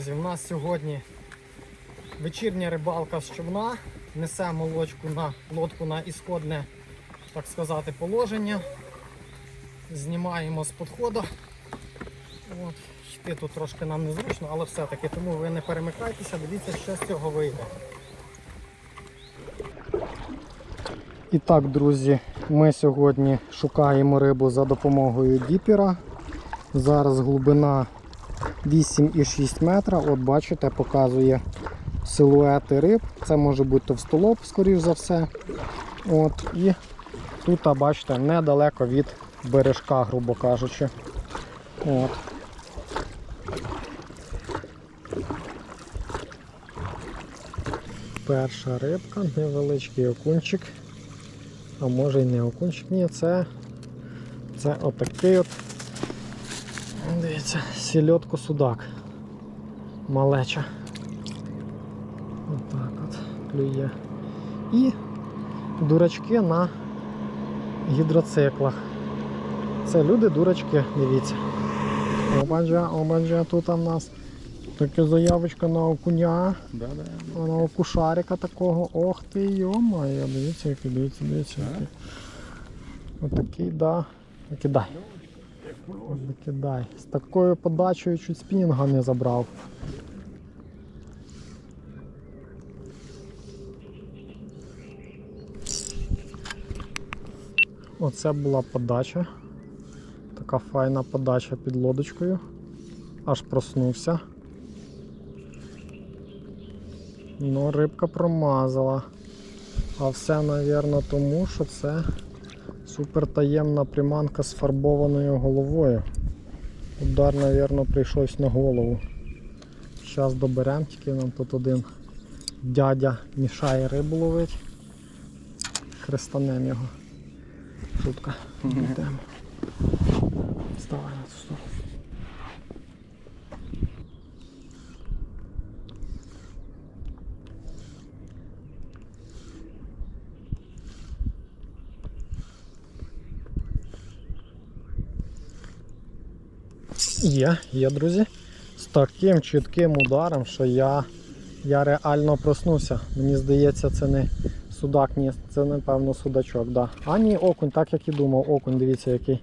друзі, у нас сьогодні вечірня рибалка з човна. Несемо лодку на, лодку на ісходне, так сказати, положення. Знімаємо з підходу. От, йти тут трошки нам незручно, але все-таки тому ви не перемикайтеся, дивіться, що з цього вийде. І так, друзі, ми сьогодні шукаємо рибу за допомогою діпера. Зараз глибина 8,6 метра. От бачите, показує силуети риб. Це може бути товстолоб, скоріш за все. От, і тут, бачите, недалеко від бережка, грубо кажучи. От. Перша рибка, невеличкий окунчик. А може й не окунчик, ні, це, це отакий от. Дивіться, сільотко судак. Малеча. Отак от клює. І дурачки на гідроциклах. Це люди-дурачки, дивіться. Обаджа, обаджа, тут у нас така заявочка на окуня. Да, да. На окушарика такого. Ох ти йомає, дивіться, який, дивіться, дивіться. Який. Отакий, да. Кидай. Викидай. З такою подачею чуть спінінга не забрав. Оце була подача. Така файна подача під лодочкою. Аж проснувся. Ну, рибка промазала. А все, мабуть, тому, що це Супер таємна приманка з фарбованою головою. Удар, мабуть, прийшовся на голову. Зараз доберемо, тільки нам тут один дядя мішає рибу ловити. Хрестанем його. Шутка. Йдемо. Вставай на цю сторону. Є, є, друзі. З таким чітким ударом, що я, я реально проснувся. Мені здається, це не судак, ні, це напевно судачок. Да. А ні, окунь, так як і думав, окунь, дивіться який.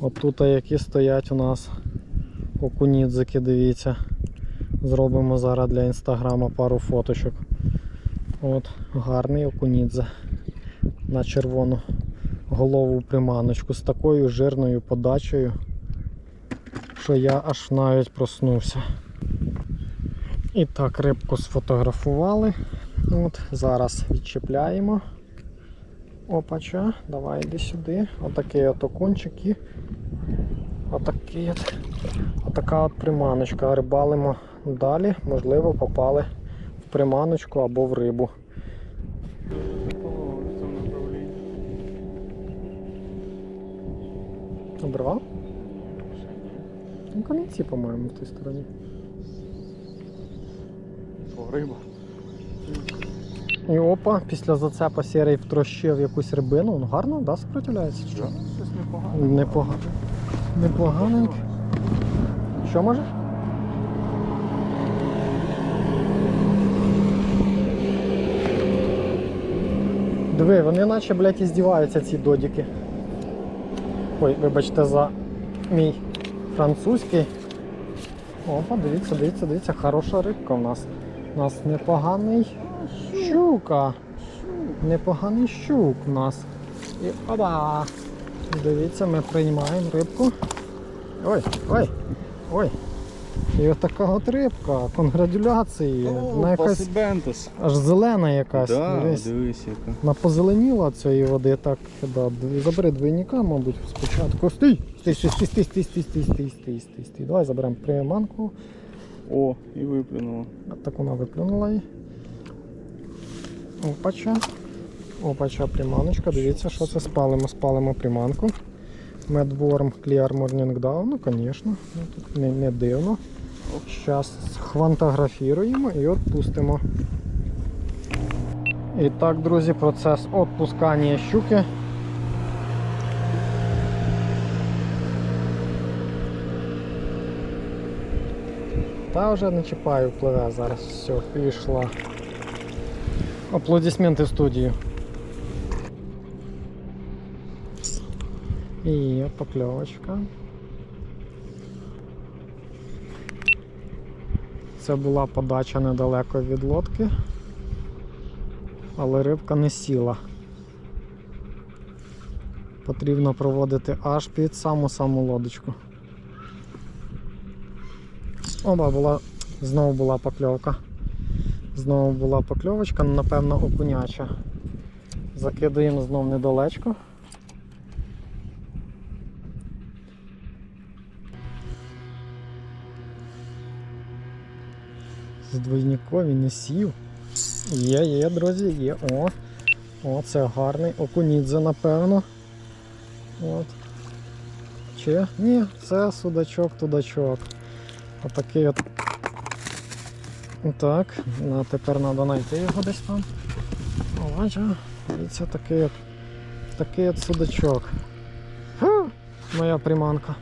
От тут які стоять у нас окунідзики, дивіться. Зробимо зараз для інстаграма пару фоточок. От, гарний окунідзе на червону голову приманочку з такою жирною подачею що я аж навіть проснувся. І так, рибку сфотографували. От, Зараз відчіпляємо. Опача, давай йди сюди. Отакий от окунчик і отакий от, отака от приманочка. Рибалимо далі, можливо, попали в приманочку або в рибу. Обривав? Камінці, по-моєму, в тій стороні. О, риба. І опа, після зацепа сірий втрощив якусь рибину. Ну гарно, да, сопротивляється? чи Що? Щось непогано. Непогано. Непоганенько. Що може? Диви, вони наче, блядь, і здіваються ці додіки. Ой, вибачте за мій французький. Опа, дивіться, дивіться, дивіться, хороша рибка у нас. У нас непоганий щука. Непоганий щук у нас. І опа! Дивіться, ми приймаємо рибку. Ой, ой, ой. І отака от рибка. Конгратуляції. Вона якась аж зелена якась. Да, Дивись. дивись яка. Вона позеленіла цієї води, так, да, забери двійника, мабуть, спочатку. Стій! Стій, стій, стій, стій, стій, стій, стій, стій, стій, стій. Давай заберемо приманку. О, і виплюнула. Так вона виплюнула її. Опача. Опача приманочка. Дивіться, що це спалимо. Спалимо приманку. Медворм Clear Morning Down, ну звісно, ну, тут не, не дивно. Зараз хвантографіруємо і відпустимо. І так, друзі, процес відпускання щуки. Та вже не чіпаю, пливе зараз. Все, пішла. Аплодисменти в студію. І є покльовочка. Це була подача недалеко від лодки, але рибка не сіла. Потрібно проводити аж під саму-саму лодочку. Оба була, знову була покльовка. Знову була покльовочка, напевно, окуняча. Закидаємо знов недалечко. З двойникові не сів. Є, є, друзі, є. О, о, це гарний окунідзе, напевно. От. Чи? Ні, це судачок, тудачок. Отакий от. Так, ну, тепер треба знайти його десь там. О, бачу, дивіться, такий от, такий от судачок. Фу, моя приманка.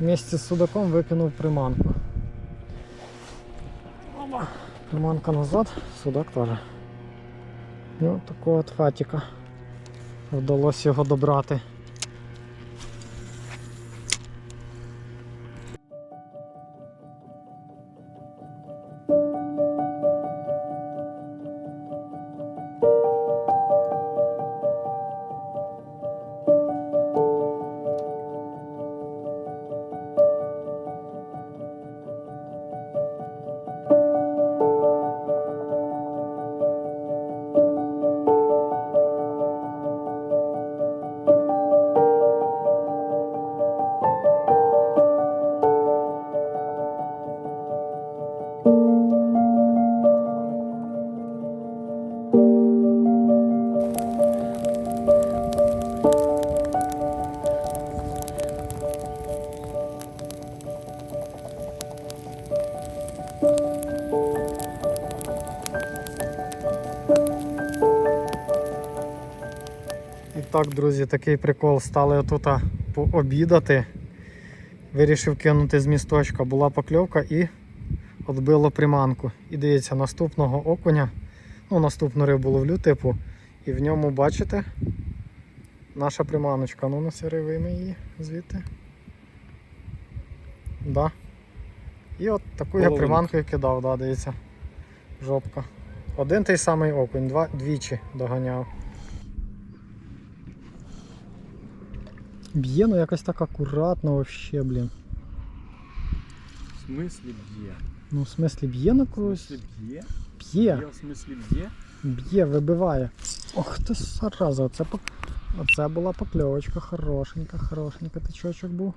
Вместе з судаком викинув приманку. Опа. Приманка назад, судак теж. Ну, такого от фатіка. Вдалося його добрати. Так, друзі, такий прикол. Стали тут пообідати. Вирішив кинути з місточка. Була покльовка і відбило приманку. І дивіться, наступного окуня, ну наступну рибу ловлю, типу, і в ньому бачите наша приманочка. Ну на сірий вийми її звідти. Да. І от таку я Половинка. приманкою кидав, да, дивіться. Жопка. Один той самий окунь, два, двічі доганяв. Б'є, ну якось так акуратно вообще, блін. В смислі б'є? Ну, в смислі б'є на В когось? б'є? Б'є, в смислі б'є? б'є, вибиває. Ох ти зараза, оце, пок... оце була покльовочка, хорошенька, хорошенька тичочок був.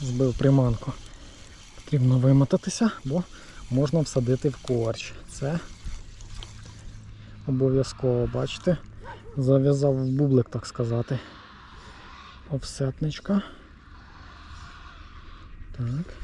Збив приманку. Потрібно вимотатися, бо можна всадити в корч. Це обов'язково, бачите? Зав'язав в бублик, так сказати. Офсетничка. Так.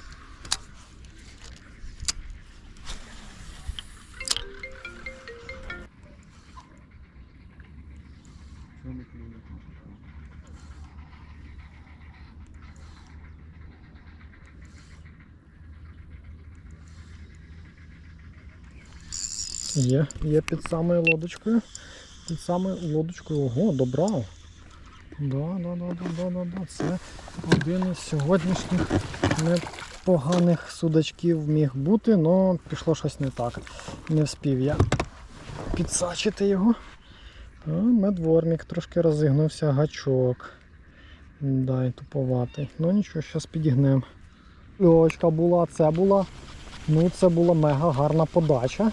Є, є під самою лодочкою. Самою лодочкою. Ого, добрав. Да, да, да, да, да, да. Це один із сьогоднішніх непоганих судачків міг бути, але пішло щось не так. Не вспів я підсачити його. А, медвормік трошки розігнувся гачок. Дай туповатий. Ну нічого, зараз підігнемо. Льочка була, це була. Ну, це була мега гарна подача.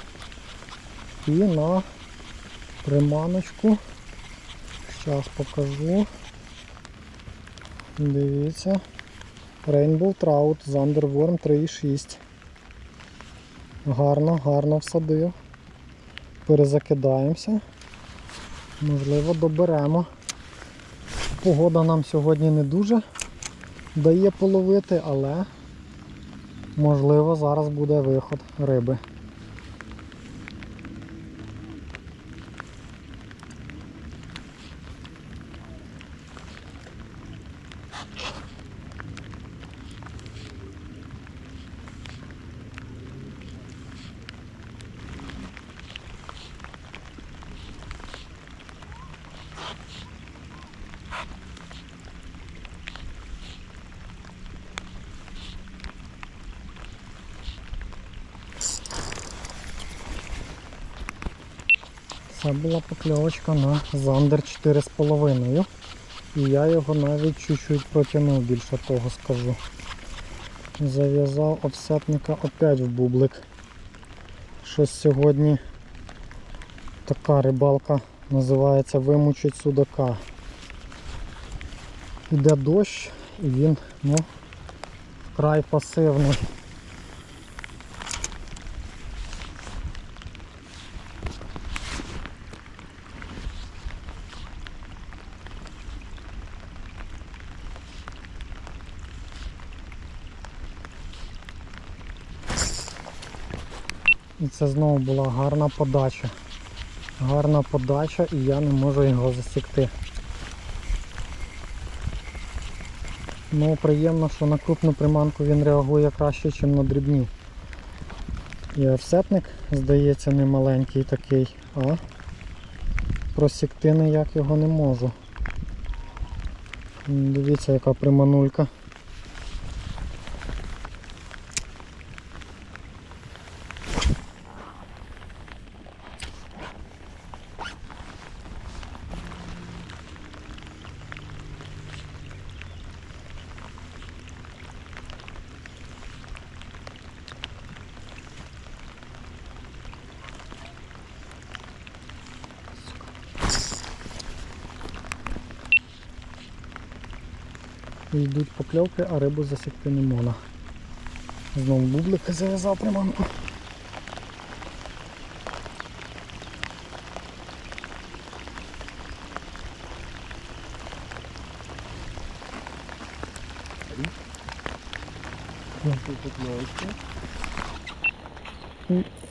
І на приманочку. Зараз покажу. Дивіться. Rainbow Trout з Underworm 3,6. Гарно, гарно всадив. Перезакидаємося. Можливо, доберемо. Погода нам сьогодні не дуже дає половити, але можливо зараз буде виход риби. Це була покльовочка на зандер 4,5. І я його навіть чуть-чуть протягнув, більше того скажу. Зав'язав офсетника опять в бублик. Щось сьогодні така рибалка називається вимучить судака. Іде дощ і він ну, край пасивний. І це знову була гарна подача. Гарна подача і я не можу його засікти. Ну, приємно, що на крупну приманку він реагує краще, ніж на дрібні. І офсетник, здається, не маленький такий, а просікти ніяк його не можу. Дивіться, яка приманулька. Йдуть покльовки, а рибу засікти не можна. Знову бублик зав'язав приманку.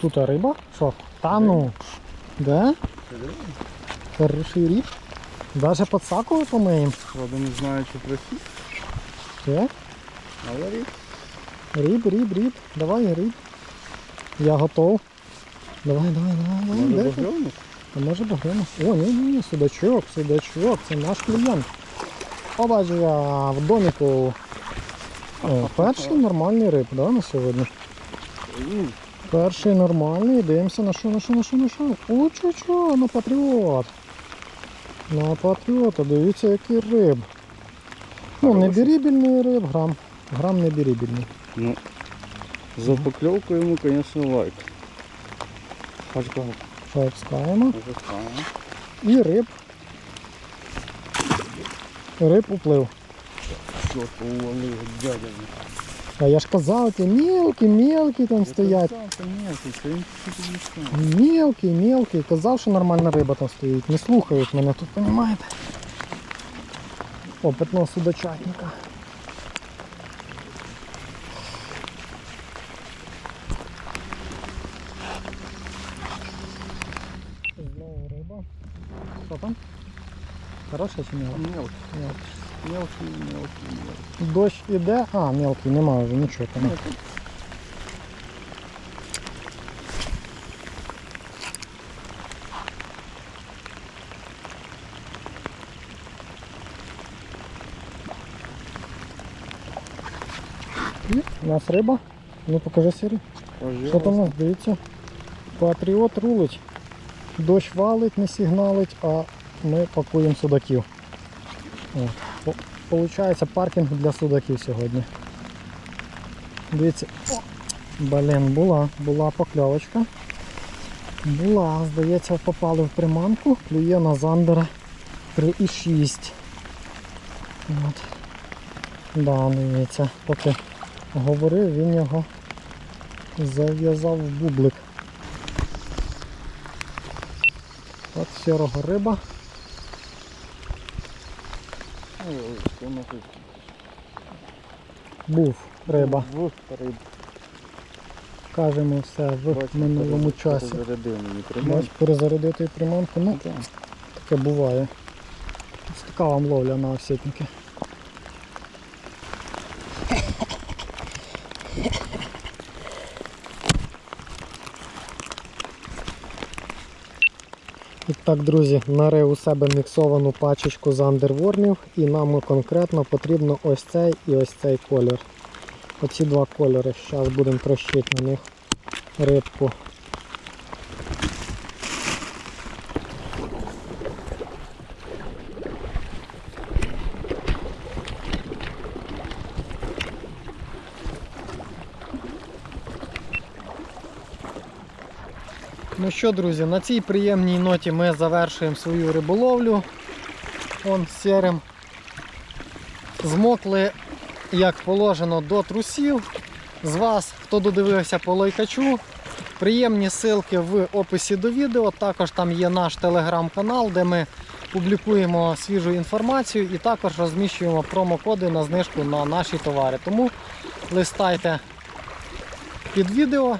Тут риба? Що? Та ну. Да? Хороший ріб. Даже подсаковую помиємо. Правда не знаю, чи просить. Так? Говори. Ріб, ріб, ріб. Давай, ріб. Я готов. Давай, давай, давай, давай. Може. А може багряна? О, ні, ні, ні, судачок, судачок, це наш клієнт. Побачив я в доміку. О, перший нормальний риб, да, на сьогодні. Перший нормальний, дивимося на що, на що, на що, на що. О, чо, чо, на патріот. На патріота, дивіться, який риб. Ну, не Хороший. бірібільний риб, грам. Грам не бірібільний. Ну, за поклевку ему, конечно, лайк. Пачка Шайпскаємо. запускаємо. І риб. Риб уплив. Уловив дядя. А я ж казав, ті мелкі, мелкі там стоять. Мелкий, мелкий. Казав, що нормальна риба там стоїть. Не слухають мене тут, розумієте? Опитного судочатника. Знову риба. Що там? Хороша чи мелка? Мелкий, мелкий, мелкий, мелкий. Дощ іде, а, мелкий, немає вже нічого там. І У нас риба. Ну покажи сірі. Що там у нас? Дивіться. Патріот рулить. Дощ валить, не сигналить, а ми пакуємо судаків. О, Получається паркінг для судаків сьогодні. Дивіться. Блін, була, була покльовочка. Була, здається, попали в приманку, клює на зандера 3,6. От. Да, дивіться, поки говорив, він його зав'язав в бублик. От сірого риба. Був риба. Кажемо все в минулому часі. Можеш перезарядити приманку. Ну, таке буває. Ось така вам ловля на осетники. І так, друзі, нарив у себе міксовану пачечку з андервормів і нам конкретно потрібно ось цей і ось цей колір. Оці два кольори. Зараз будемо трощити на них рибку. Ну що, друзі, на цій приємній ноті ми завершуємо свою риболовлю. Он сірим. Змокли, як положено, до трусів. З вас, хто додивився по лайкачу, приємні ссылки в описі до відео. Також там є наш телеграм-канал, де ми публікуємо свіжу інформацію і також розміщуємо промокоди на знижку на наші товари. Тому листайте під відео